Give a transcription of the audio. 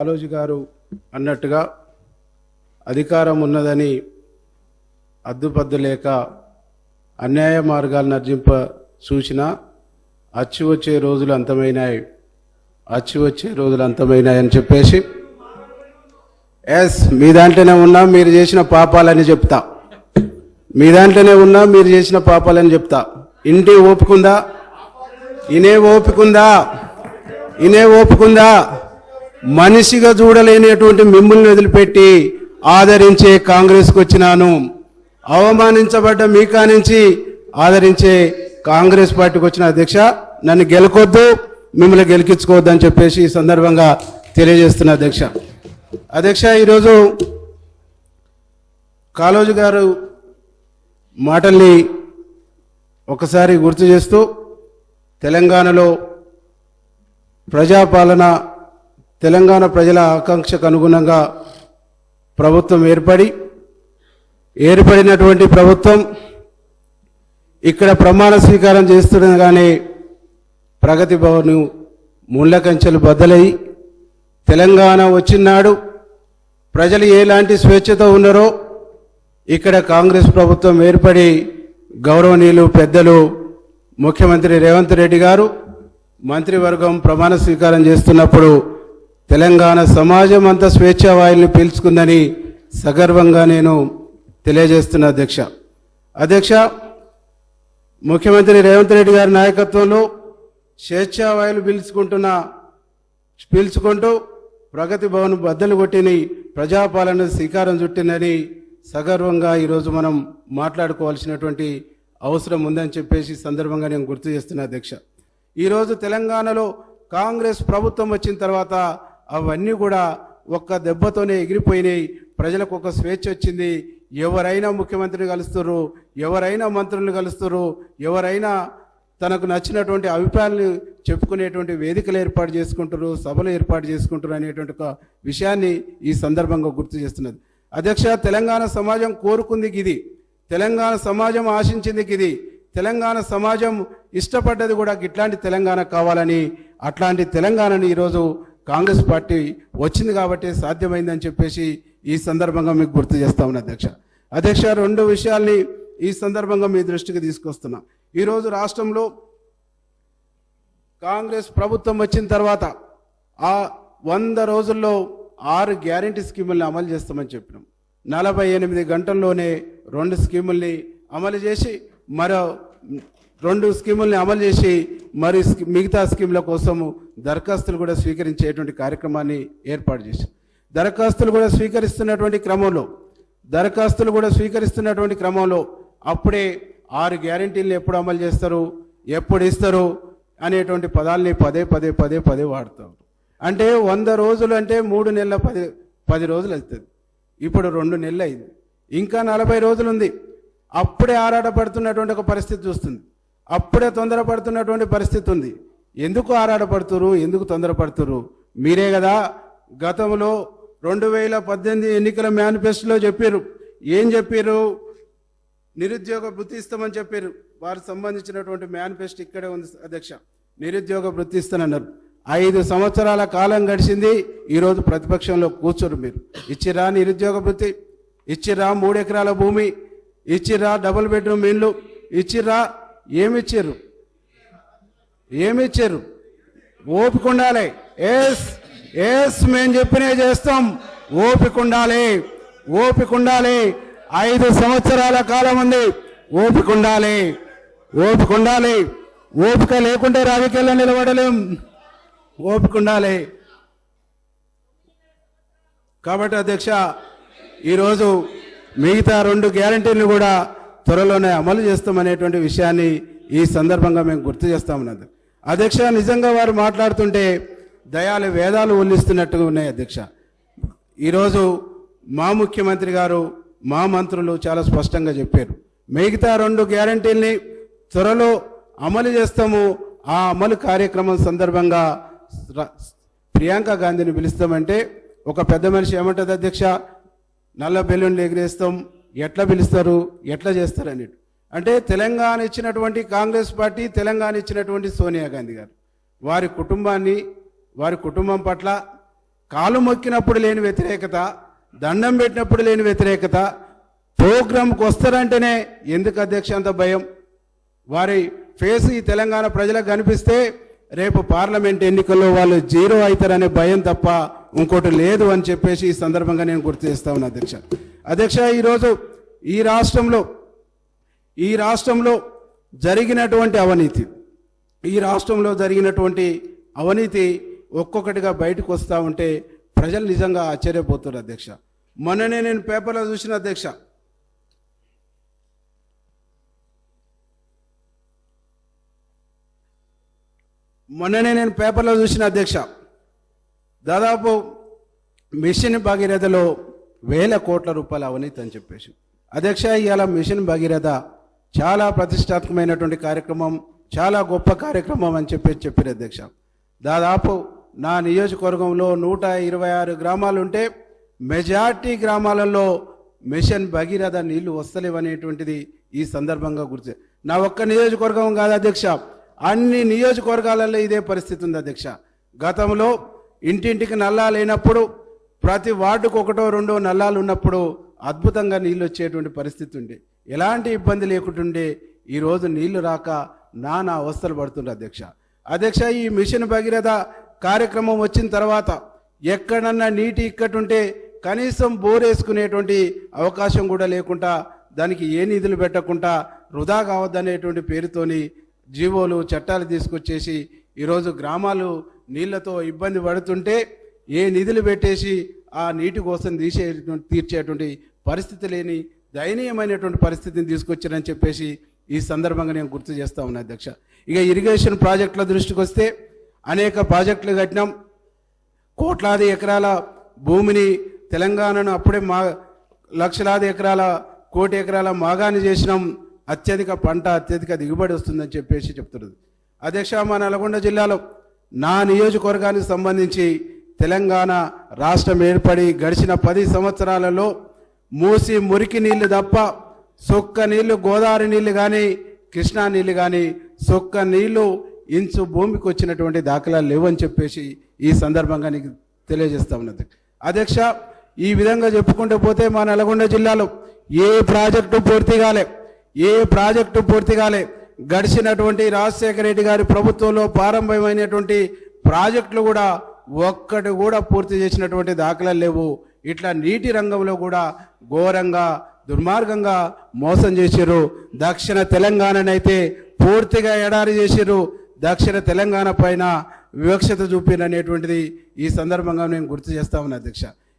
కాళోజీ గారు అన్నట్టుగా అధికారం ఉన్నదని అద్దుపద్దు లేక అన్యాయ మార్గాలను అర్జింప చూసిన అచ్చి వచ్చే రోజులు అంతమైనాయి అచ్చి వచ్చే రోజులు అంతమైనాయి అని చెప్పేసి ఎస్ మీ దాంట్లోనే ఉన్నా మీరు చేసిన పాపాలని చెప్తా. మీ దాంట్లోనే ఉన్నా మీరు చేసిన పాపాలని చెప్తా. ఇంటి ఓపుకుందా ఇనే ఓపుకుందా ఇనే ఓపుకుందా మనిషిగా చూడలేనటువంటి మిమ్మల్ని వదిలిపెట్టి ఆదరించే కాంగ్రెస్కి వచ్చినాను. అవమానించబడ్డ మీ కానించి ఆదరించే కాంగ్రెస్ పార్టీకి వచ్చిన అధ్యక్ష నన్ను గెలకొద్దు మిమ్మల్ని గెలికించుకోవద్దు అని చెప్పేసి ఈ సందర్భంగా తెలియజేస్తున్న అధ్యక్ష. అధ్యక్ష ఈరోజు కాలోజీ గారు మాటల్ని ఒకసారి గుర్తు చేస్తూ తెలంగాణలో ప్రజాపాలన తెలంగాణ ప్రజల ఆకాంక్షకు అనుగుణంగా ప్రభుత్వం ఏర్పడి ఏర్పడినటువంటి ప్రభుత్వం ఇక్కడ ప్రమాణ స్వీకారం చేస్తుండగానే ప్రగతి భవన్ ముళ్ళ కంచెలు బద్దలై తెలంగాణ వచ్చినాడు ప్రజలు ఎలాంటి స్వేచ్ఛతో ఉన్నారో ఇక్కడ కాంగ్రెస్ ప్రభుత్వం ఏర్పడి గౌరవనీయులు పెద్దలు ముఖ్యమంత్రి రేవంత్ రెడ్డి గారు మంత్రివర్గం ప్రమాణ స్వీకారం చేస్తున్నప్పుడు తెలంగాణ సమాజం అంతా స్వేచ్ఛా వాయుల్ని పీల్చుకుందని సగర్వంగా నేను తెలియజేస్తున్న అధ్యక్ష. అధ్యక్ష ముఖ్యమంత్రి రేవంత్ రెడ్డి గారి నాయకత్వంలో స్వేచ్ఛావాయులు పీల్చుకుంటున్న పీల్చుకుంటూ ప్రగతి భవన్ బద్దలు కొట్టిని ప్రజాపాలన శ్రీకారం చుట్టిందని సగర్వంగా ఈరోజు మనం మాట్లాడుకోవాల్సినటువంటి అవసరం ఉందని చెప్పేసి సందర్భంగా నేను గుర్తు చేస్తున్నా అధ్యక్ష. ఈరోజు తెలంగాణలో కాంగ్రెస్ ప్రభుత్వం వచ్చిన తర్వాత అవన్నీ కూడా ఒక్క దెబ్బతోనే ఎగిరిపోయినాయి. ప్రజలకు ఒక స్వేచ్ఛ వచ్చింది. ఎవరైనా ముఖ్యమంత్రిని కలుస్తారు ఎవరైనా మంత్రులను కలుస్తారు ఎవరైనా తనకు నచ్చినటువంటి అభిప్రాయాలను చెప్పుకునేటువంటి వేదికలు ఏర్పాటు చేసుకుంటారు సభలు ఏర్పాటు చేసుకుంటారు అనేటువంటి ఒక విషయాన్ని ఈ సందర్భంగా గుర్తు చేస్తున్నది. అధ్యక్ష తెలంగాణ సమాజం కోరుకుంది ఇది. తెలంగాణ సమాజం ఆశించింది ఇది. తెలంగాణ సమాజం ఇష్టపడ్డది కూడా ఇట్లాంటి తెలంగాణ కావాలని అట్లాంటి తెలంగాణని ఈరోజు కాంగ్రెస్ పార్టీ వచ్చింది కాబట్టి సాధ్యమైందని చెప్పేసి ఈ సందర్భంగా మీకు గుర్తు చేస్తా ఉన్నా అధ్యక్ష. అధ్యక్ష రెండు విషయాల్ని ఈ సందర్భంగా మీ దృష్టికి తీసుకొస్తున్నా. ఈరోజు రాష్ట్రంలో కాంగ్రెస్ ప్రభుత్వం వచ్చిన తర్వాత ఆ వంద రోజుల్లో ఆరు గ్యారంటీ స్కీముల్ని అమలు చేస్తామని చెప్పినాం. నలభై ఎనిమిది గంటల్లోనే రెండు స్కీముల్ని అమలు చేసి మరో రెండు స్కీముల్ని అమలు చేసి మరి మిగతా స్కీముల కోసము దరఖాస్తులు కూడా స్వీకరించేటువంటి కార్యక్రమాన్ని ఏర్పాటు చేసి దరఖాస్తులు కూడా స్వీకరిస్తున్నటువంటి క్రమంలో దరఖాస్తులు కూడా స్వీకరిస్తున్నటువంటి క్రమంలో అప్పుడే ఆరు గ్యారంటీలను ఎప్పుడు అమలు చేస్తారు ఎప్పుడు ఇస్తారు అనేటువంటి పదాలని పదే పదే పదే పదే వాడతాం అంటే వంద రోజులు అంటే మూడు నెలల పది పది రోజులు అవుతుంది. ఇప్పుడు రెండు నెలలు అయింది. ఇంకా నలభై రోజులు ఉంది. అప్పుడే ఆరాటపడుతున్నటువంటి ఒక పరిస్థితి చూస్తుంది. అప్పుడే తొందరపడుతున్నటువంటి పరిస్థితి ఉంది. ఎందుకు ఆరాటపడుతురు ఎందుకు తొందరపడుతురు మీరే కదా గతంలో రెండు వేల పద్దెనిమిది ఎన్నికల మేనిఫెస్టోలో చెప్పారు ఏం చెప్పారు నిరుద్యోగ వృత్తి ఇస్తామని చెప్పారు వారికి సంబంధించినటువంటి మేనిఫెస్టో ఇక్కడే ఉంది అధ్యక్ష. నిరుద్యోగ వృత్తి ఇస్తానన్నారు. ఐదు సంవత్సరాల కాలం గడిచింది. ఈరోజు ప్రతిపక్షంలో కూర్చోరు మీరు. ఇచ్చిరా నిరుద్యోగ వృత్తి? ఇచ్చిరా మూడెకరాల భూమి? ఇచ్చిరా డబుల్ బెడ్రూమ్ ఇల్లు ఇచ్చిరా ఏమిచ్చారు? ఏమిచ్చారు? ఓపిక ఉండాలి. ఎస్ ఎస్ మేము చెప్పినే చేస్తాం. ఓపిక ఉండాలి. ఓపిక ఉండాలి. ఐదు సంవత్సరాల కాలం ఉంది. ఓపిక ఉండాలి. ఓపిక ఉండాలి. ఓపిక లేకుంటే రాజకీయాల్లో నిలబడలేం. ఓపిక ఉండాలి. కాబట్టి అధ్యక్ష ఈరోజు మిగతా రెండు గ్యారంటీలు కూడా త్వరలోనే అమలు చేస్తామనేటువంటి విషయాన్ని ఈ సందర్భంగా మేము గుర్తు చేస్తామన్నది అధ్యక్ష నిజంగా వారు మాట్లాడుతుంటే దయాలు వేదాలు ఒల్లిస్తున్నట్టుగా ఉన్నాయి అధ్యక్ష. ఈరోజు మా ముఖ్యమంత్రి గారు మా మంత్రులు చాలా స్పష్టంగా చెప్పారు. మిగతా రెండు గ్యారంటీల్ని త్వరలో అమలు చేస్తాము. ఆ అమలు కార్యక్రమం సందర్భంగా ప్రియాంక గాంధీని పిలుస్తామంటే ఒక పెద్ద మనిషి ఏమంటుంది అధ్యక్ష? నల్ల బెలూన్లు ఎగిరేస్తాం ఎట్లా పిలుస్తారు ఎట్లా చేస్తారు అని అంటే తెలంగాణ ఇచ్చినటువంటి కాంగ్రెస్ పార్టీ తెలంగాణ ఇచ్చినటువంటి సోనియా గాంధీ గారు. వారి కుటుంబాన్ని వారి కుటుంబం పట్ల కాలు మొక్కినప్పుడు లేని వ్యతిరేకత దండం పెట్టినప్పుడు లేని వ్యతిరేకత ప్రోగ్రాంకి వస్తారంటేనే ఎందుకు అధ్యక్ష అంత భయం? వారి ఫేస్ ఈ తెలంగాణ ప్రజలకు కనిపిస్తే రేపు పార్లమెంట్ ఎన్నికల్లో వాళ్ళు జీరో అవుతారనే భయం తప్ప ఇంకోటి లేదు అని చెప్పేసి ఈ సందర్భంగా నేను గుర్తు చేస్తా ఉన్నా అధ్యక్ష. అధ్యక్ష ఈరోజు ఈ రాష్ట్రంలో ఈ రాష్ట్రంలో జరిగినటువంటి అవినీతి ఈ రాష్ట్రంలో జరిగినటువంటి అవినీతి ఒక్కొక్కటిగా బయటకు వస్తూ ఉంటే ప్రజలు నిజంగా ఆశ్చర్యపోతున్నారు అధ్యక్ష. మొన్ననే నేను పేపర్లో చూసిన అధ్యక్ష మొన్ననే నేను పేపర్లో చూసిన అధ్యక్ష దాదాపు మిషన్ భగీరథలో వేల కోట్ల రూపాయల అవినీతి అని చెప్పేసి. అధ్యక్ష ఇవాళ మిషన్ భగీరథ చాలా ప్రతిష్టాత్మకమైనటువంటి కార్యక్రమం చాలా గొప్ప కార్యక్రమం అని చెప్పేసి చెప్పారు అధ్యక్ష. దాదాపు నా నియోజకవర్గంలో నూట ఇరవై ఆరు గ్రామాలు ఉంటే మెజార్టీ గ్రామాలలో మిషన్ భగీరథ నీళ్ళు వస్తలేవనేటువంటిది ఈ సందర్భంగా గుర్తు నా ఒక్క నియోజకవర్గం కాదు అధ్యక్ష. అన్ని నియోజకవర్గాలలో ఇదే పరిస్థితి ఉంది అధ్యక్ష. గతంలో ఇంటింటికి నల్లా లేనప్పుడు ప్రతి వార్డుకు ఒకటో రెండో నల్లాలు ఉన్నప్పుడు అద్భుతంగా నీళ్ళు వచ్చేటువంటి పరిస్థితి ఉండే. ఎలాంటి ఇబ్బంది లేకుంటుండే ఈరోజు నీళ్ళు రాక నానా అవస్థలు పడుతుండే అధ్యక్ష. అధ్యక్ష ఈ మిషన్ భగీరథ కార్యక్రమం వచ్చిన తర్వాత ఎక్కడన్నా నీటి ఇక్కటుంటే కనీసం బోరేసుకునేటువంటి అవకాశం కూడా లేకుండా దానికి ఏ నిధులు పెట్టకుండా వృధా కావద్దనేటువంటి పేరుతోని జీవోలు చట్టాలు తీసుకొచ్చేసి ఈరోజు గ్రామాలు నీళ్ళతో ఇబ్బంది పడుతుంటే ఏ నిధులు పెట్టేసి ఆ నీటి కోసం తీసే తీర్చేటువంటి పరిస్థితి లేని దయనీయమైనటువంటి పరిస్థితిని తీసుకొచ్చారని చెప్పేసి ఈ సందర్భంగా నేను గుర్తు చేస్తా ఉన్నా అధ్యక్ష. ఇక ఇరిగేషన్ ప్రాజెక్టుల దృష్టికి వస్తే అనేక ప్రాజెక్టులు కట్టినాం. కోట్లాది ఎకరాల భూమిని తెలంగాణను అప్పుడే మా లక్షలాది ఎకరాల కోటి ఎకరాల మాగాని చేసినాం. అత్యధిక పంట అత్యధిక దిగుబడి వస్తుందని చెప్పేసి చెప్తున్నది అధ్యక్ష మా నల్గొండ జిల్లాలో నా నియోజకవర్గానికి సంబంధించి తెలంగాణ రాష్ట్రం ఏర్పడి గడిచిన పది సంవత్సరాలలో మూసి మురికి నీళ్ళు తప్ప సొక్క నీళ్ళు గోదావరి నీళ్ళు కానీ కృష్ణా నీళ్ళు కానీ సొక్క నీళ్ళు ఇంచు భూమికి వచ్చినటువంటి దాఖలాలు లేవని చెప్పేసి ఈ సందర్భంగా నీకు తెలియజేస్తా ఉన్నది. అధ్యక్ష ఈ విధంగా చెప్పుకుంటూ పోతే మా నల్గొండ జిల్లాలో ఏ ప్రాజెక్టు పూర్తి కాలే ఏ ప్రాజెక్టు పూర్తి కాలే. గడిచినటువంటి రాజశేఖర రెడ్డి గారి ప్రభుత్వంలో ప్రారంభమైనటువంటి ప్రాజెక్టులు కూడా ఒక్కటి కూడా పూర్తి చేసినటువంటి దాఖలాలు లేవు. ఇట్లా నీటి రంగంలో కూడా ఘోరంగా దుర్మార్గంగా మోసం చేసిర్రు. దక్షిణ తెలంగాణనైతే పూర్తిగా ఎడారి చేసిర్రు. దక్షిణ తెలంగాణ పైన వివక్షత చూపిననేటువంటిది ఈ సందర్భంగా నేను గుర్తు చేస్తా ఉన్నా అధ్యక్ష.